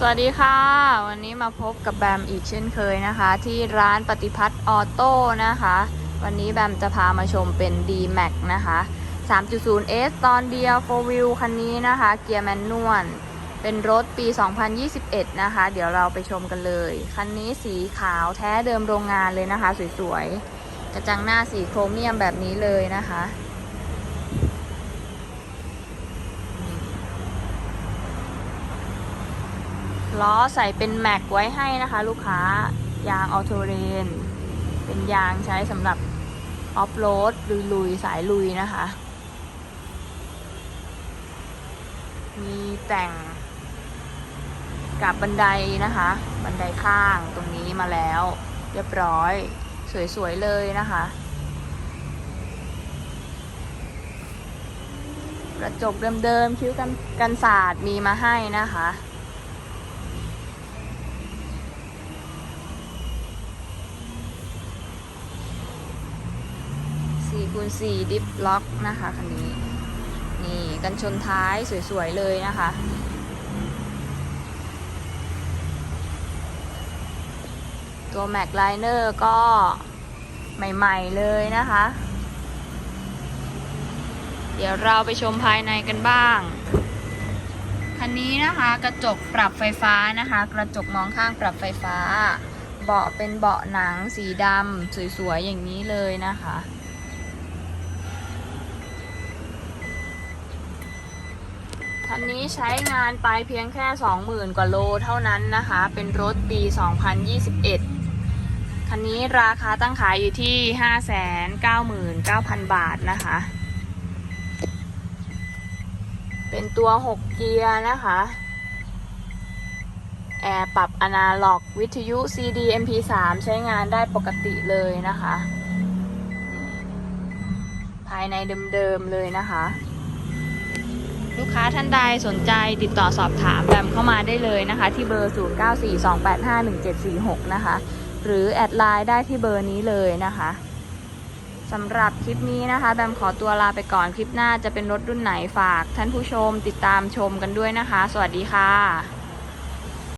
สวัสดีค่ะ วันนี้มาพบกับแบมอีกเช่นเคยนะคะ ที่ร้านปฏิพัฒน์ออโต้นะคะ วันนี้แบมจะพามาชมเป็น D-Max นะคะ 3.0S ตอนเดียว 4 wheel คันนี้นะคะ เกียร์แมนนวลเป็นรถปี 2021 นะคะ เดี๋ยวเราไปชมกันเลย คันนี้สีขาวแท้เดิมโรงงานเลยนะคะ สวยๆ กระจังหน้าสีโครเมียมแบบนี้เลยนะคะ ล้อใส่เป็นแม็กไว้ให้นะคะ ลูกค้ายางออโตเรน เป็นยางใช้สำหรับออฟโรดลุยๆ สายลุยนะคะ มีแต่งกับบันไดนะคะ บันไดข้างตรงนี้มาแล้ว เรียบร้อย สวยๆ เลยนะคะ กระจกเดิมๆคิ้วกันกันศาสตร์มีมาให้นะคะ 4 คูณ4ดิฟล็อกนะคะคันนี้ นี่กันชนท้ายสวยๆเลยนะคะ ตัวแม็กไลเนอร์ก็ใหม่ๆเลยนะคะ เดี๋ยวเราไปชมภายในกันบ้าง คันนี้นะคะกระจกปรับไฟฟ้านะคะ กระจกมองข้างปรับไฟฟ้า เบาะเป็นเบาะหนังสีดำสวยๆอย่างนี้เลยนะคะ คันนี้ใช้งานไปเพียงแค่ 20,000 กว่าโลเท่านั้นนะคะ เป็นรถปี 2021 คันนี้ราคาตั้งขายอยู่ที่ 599,000 บาทนะคะ เป็นตัว 6 เกียร์นะคะ แอร์ปรับอนาล็อกวิทยุ CD MP3 ใช้งานได้ปกติเลยนะคะ ภายในเดิมๆเลยนะคะ ลูกค้าท่านใดสนใจติดต่อสอบถามแบมเข้ามาได้เลยนะคะ ที่เบอร์ 0942851746 นะคะ หรือแอดไลน์ได้ที่เบอร์นี้เลยนะคะสำหรับคลิปนี้นะคะ แบมขอตัวลาไปก่อนคลิปหน้าจะเป็นรถรุ่นไหนฝาก ท่านผู้ชมติดตามชมกันด้วยนะคะ สวัสดีค่ะ